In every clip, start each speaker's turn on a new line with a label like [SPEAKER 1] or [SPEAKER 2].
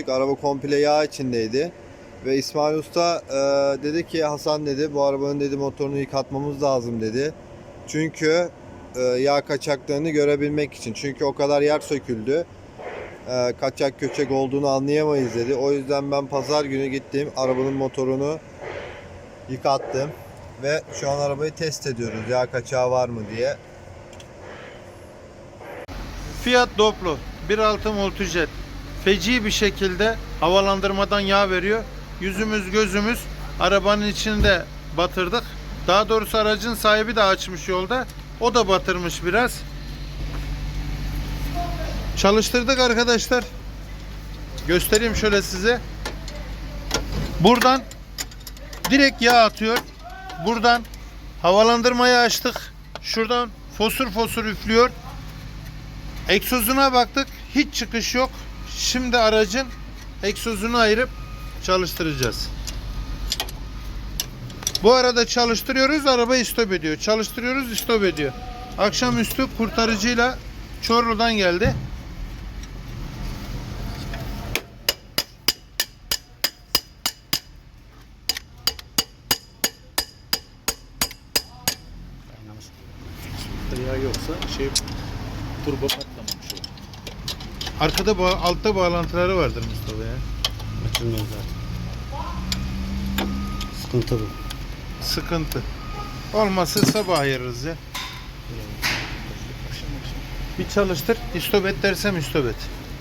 [SPEAKER 1] Araba komple yağ içindeydi. Ve İsmail Usta e, dedi ki Hasan dedi bu arabanın dedi motorunu yıkatmamız lazım dedi. Çünkü e, yağ kaçaklarını görebilmek için. Çünkü o kadar yer söküldü. E, kaçak köçek olduğunu anlayamayız dedi. O yüzden ben pazar günü gittim arabanın motorunu yıkattım. Ve şu an arabayı test ediyoruz yağ kaçağı var mı diye.
[SPEAKER 2] Fiat Doblo 1.6 Multijet feci bir şekilde havalandırmadan yağ veriyor. Yüzümüz gözümüz arabanın içinde batırdık. Daha doğrusu aracın sahibi de açmış yolda. O da batırmış biraz. Çalıştırdık arkadaşlar. Göstereyim şöyle size. Buradan direkt yağ atıyor. Buradan havalandırmayı açtık. Şuradan fosur fosur üflüyor. Egzozuna baktık. Hiç çıkış yok. Şimdi aracın egzozunu ayırıp çalıştıracağız. Bu arada çalıştırıyoruz, araba istop ediyor. Çalıştırıyoruz, istop ediyor. Akşamüstü kurtarıcıyla Çorlu'dan geldi.
[SPEAKER 3] Yağ yoksa şey turbo.
[SPEAKER 2] Arkada ba- altta bağlantıları vardır Mustafa ya.
[SPEAKER 3] Açılmıyor zaten. Sıkıntı bu.
[SPEAKER 2] Sıkıntı. Olmazsa sabah ayırırız ya. Bir çalıştır. İstop et dersem istop et.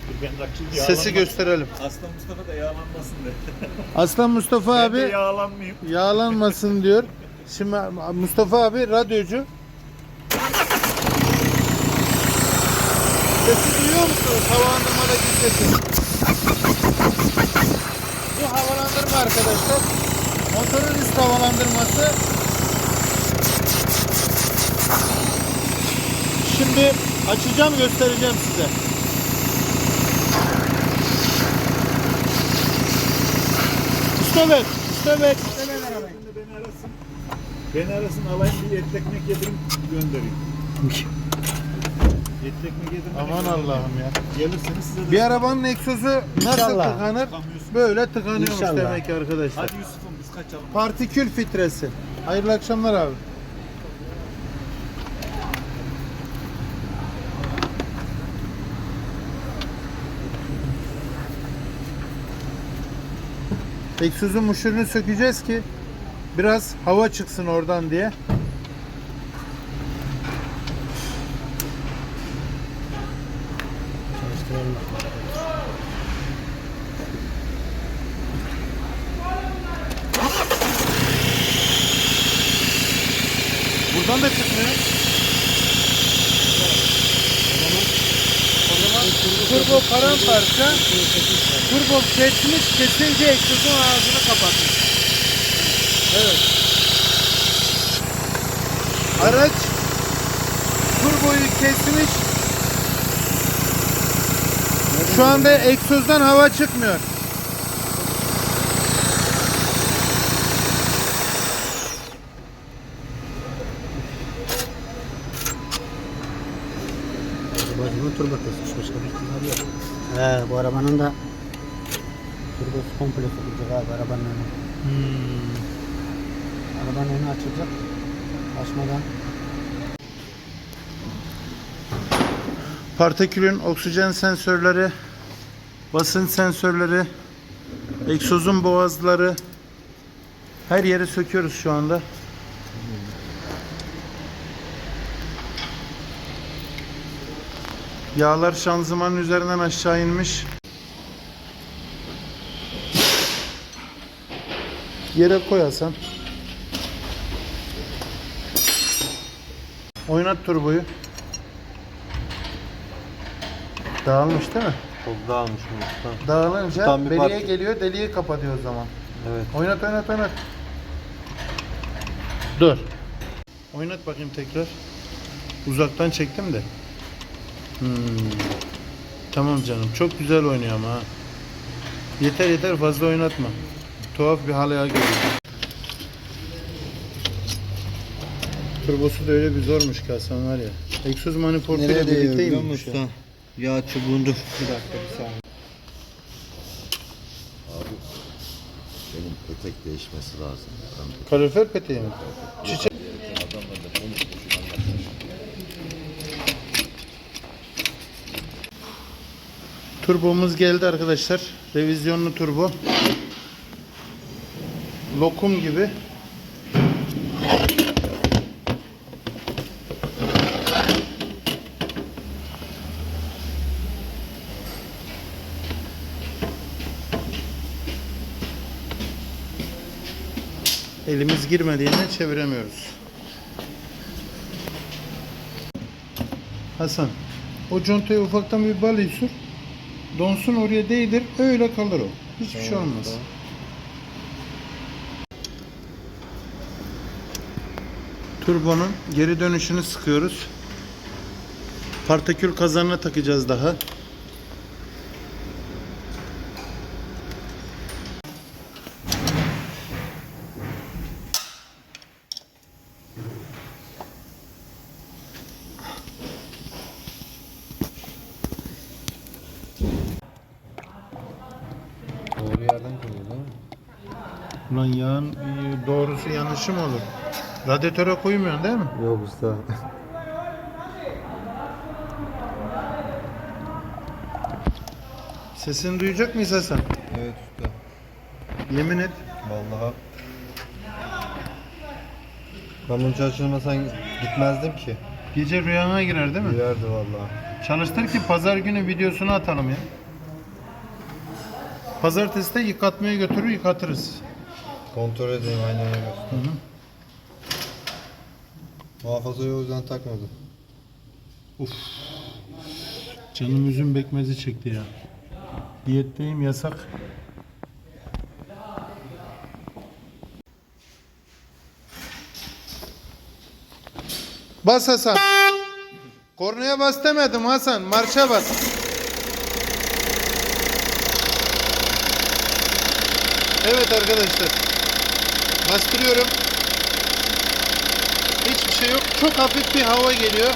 [SPEAKER 3] Dur ben de
[SPEAKER 2] Sesi gösterelim.
[SPEAKER 3] Aslan Mustafa da yağlanmasın de.
[SPEAKER 2] Aslan Mustafa abi
[SPEAKER 3] yağlanmayayım.
[SPEAKER 2] yağlanmasın diyor. Şimdi Mustafa abi radyocu. Sesi duyuyor musunuz? Havalandırmadaki sesi. Bu havalandırma arkadaşlar. Motorun üst havalandırması. Şimdi açacağım göstereceğim size. Stop et. Stop et.
[SPEAKER 3] Şimdi beni arasın. Beni arasın alayım bir et ekmek yedireyim göndereyim. Et ekmek yedireyim.
[SPEAKER 2] Aman Allah'ım ya.
[SPEAKER 3] Gelirseniz size de
[SPEAKER 2] Bir arabanın egzozu nasıl
[SPEAKER 4] İnşallah.
[SPEAKER 2] tıkanır? Böyle tıkanıyormuş
[SPEAKER 4] İnşallah.
[SPEAKER 2] demek ki arkadaşlar.
[SPEAKER 3] Hadi Yusuf'um biz kaçalım.
[SPEAKER 2] Partikül filtresi. Hayırlı akşamlar abi. Egzozun muşurunu sökeceğiz ki biraz hava çıksın oradan diye.
[SPEAKER 4] Çalıştıralım.
[SPEAKER 2] Buradan da çıkmıyor. Turbo paramparça turbo kesmiş kesince egzozun ağzını kapatmış. Evet. Araç turboyu kesmiş. Şu anda egzozdan hava çıkmıyor.
[SPEAKER 4] Bir ihtimal yok. He bu arabanın da turbosu komple sökülecek abi arabanın önü.
[SPEAKER 2] Hmm.
[SPEAKER 4] Arabanın önü açılacak. Açmadan
[SPEAKER 2] Partikülün oksijen sensörleri, basınç sensörleri, egzozun boğazları her yeri söküyoruz şu anda. Yağlar şanzımanın üzerinden aşağı inmiş. Yere koy. Oynat turboyu. Dağılmış değil mi?
[SPEAKER 1] Çok dağılmış usta.
[SPEAKER 2] Dağılınca
[SPEAKER 1] Tam bir
[SPEAKER 2] deliğe
[SPEAKER 1] parça-
[SPEAKER 2] geliyor, deliği kapatıyor o zaman.
[SPEAKER 1] Evet.
[SPEAKER 2] Oynat, oynat, oynat. Dur. Oynat bakayım tekrar. Uzaktan çektim de. Hmm. Tamam canım, çok güzel oynuyor ama ha. Yeter yeter fazla oynatma. Tuhaf bir halaya geliyor. Turbosu da öyle bir zormuş ki Hasan var ya. Egzoz
[SPEAKER 1] biliyor
[SPEAKER 2] birlikteymiş
[SPEAKER 1] musun
[SPEAKER 2] ya.
[SPEAKER 1] Yağ çubuğundur. Bir dakika bir saniye. Abi benim petek değişmesi lazım.
[SPEAKER 2] Ben Kalorifer peteği mi? Çiçek. Turbomuz geldi arkadaşlar. Revizyonlu turbo. Lokum gibi Elimiz girmediğinden çeviremiyoruz. Hasan, o contaya ufaktan bir balayı sür. Donsun oraya değdir, öyle kalır o. Hiçbir şey olmaz. Turbonun geri dönüşünü sıkıyoruz. Partikül kazanına takacağız daha.
[SPEAKER 1] Doğru yerden koyuyor?
[SPEAKER 2] Ulan yağın doğrusu yanlışı mı olur? Radyatöre koymuyorsun değil mi?
[SPEAKER 1] Yok usta.
[SPEAKER 2] Sesini duyacak mıyız Hasan?
[SPEAKER 1] evet usta.
[SPEAKER 2] Yemin et.
[SPEAKER 1] Vallahi. Ben bunu çalıştırmasan gitmezdim ki.
[SPEAKER 2] Gece rüyana girer değil mi?
[SPEAKER 1] Girerdi vallahi.
[SPEAKER 2] Çalıştır ki pazar günü videosunu atalım ya. Pazartesi de yıkatmaya götürür yıkatırız.
[SPEAKER 1] Kontrol edeyim aynen öyle.
[SPEAKER 2] Hı hı.
[SPEAKER 1] Muhafazayı o yüzden takmadım.
[SPEAKER 2] Canım üzüm bekmezi çekti ya. Diyetteyim yasak. Bas Hasan. Kornaya bas demedim Hasan. Marşa bas. Evet arkadaşlar. Bastırıyorum. Hiçbir şey yok. Çok hafif bir hava geliyor.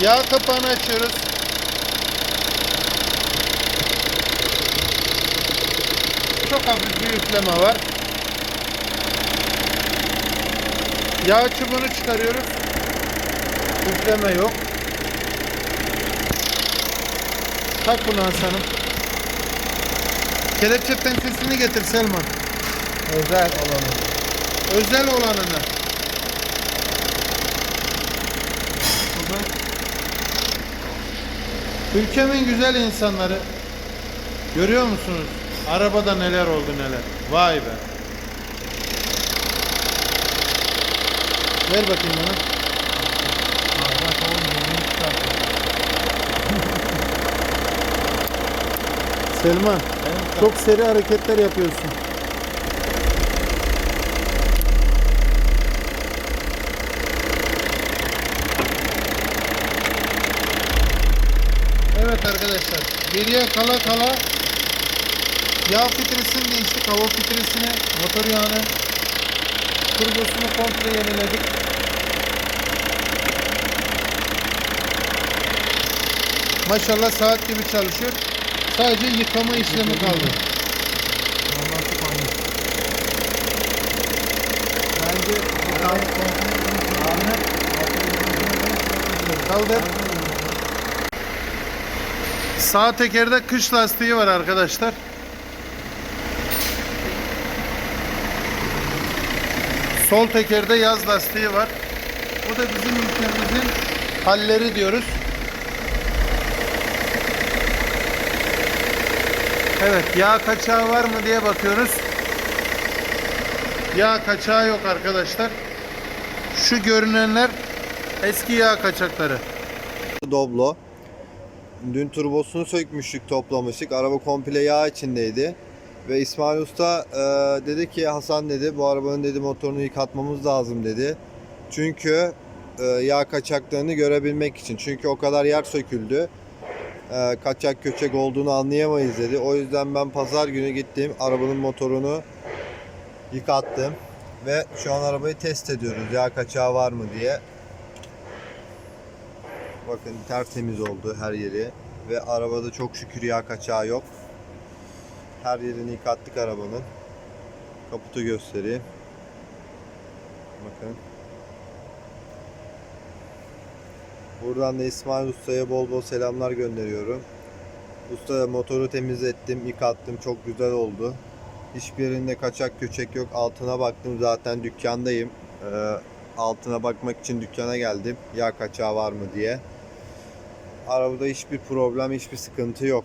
[SPEAKER 2] Yağ kapağını açıyoruz. Çok hafif bir üfleme var. Yağ çubuğunu çıkarıyoruz. Üfleme yok. Tak bunu Hasan'ım. Kelepçe pensesini getir Selman.
[SPEAKER 1] Özel olanı.
[SPEAKER 2] Özel olanını. Ülkemin güzel insanları. Görüyor musunuz? Arabada neler oldu neler. Vay be. Ver bakayım bana. Selman, çok seri hareketler yapıyorsun. Evet arkadaşlar, geriye kala kala yağ filtresini değiştik, hava filtresini, motor yağını, turbosunu komple yeniledik. Maşallah saat gibi çalışıyor. Sadece yıkama işlemi kaldı. Kaldır. Sağ tekerde kış lastiği var arkadaşlar. Sol tekerde yaz lastiği var. Bu da bizim ülkemizin halleri diyoruz. Evet yağ kaçağı var mı diye bakıyoruz. Yağ kaçağı yok arkadaşlar. Şu görünenler eski yağ kaçakları.
[SPEAKER 1] Doblo. Dün turbosunu sökmüştük, toplamıştık. Araba komple yağ içindeydi. Ve İsmail Usta e, dedi ki Hasan dedi bu arabanın dedi motorunu yıkatmamız lazım dedi. Çünkü e, yağ kaçaklarını görebilmek için. Çünkü o kadar yer söküldü. E, kaçak köçek olduğunu anlayamayız dedi. O yüzden ben pazar günü gittim arabanın motorunu yıkattım. Ve şu an arabayı test ediyoruz yağ kaçağı var mı diye. Bakın tertemiz oldu her yeri. Ve arabada çok şükür yağ kaçağı yok. Her yerini yıkattık arabanın. Kaputu göstereyim. Bakın. Buradan da İsmail Usta'ya bol bol selamlar gönderiyorum. Usta motoru temizlettim, yıkattım. Çok güzel oldu. Hiçbir yerinde kaçak köçek yok. Altına baktım zaten dükkandayım. Ee, altına bakmak için dükkana geldim. Yağ kaçağı var mı diye. Arabada hiçbir problem, hiçbir sıkıntı yok.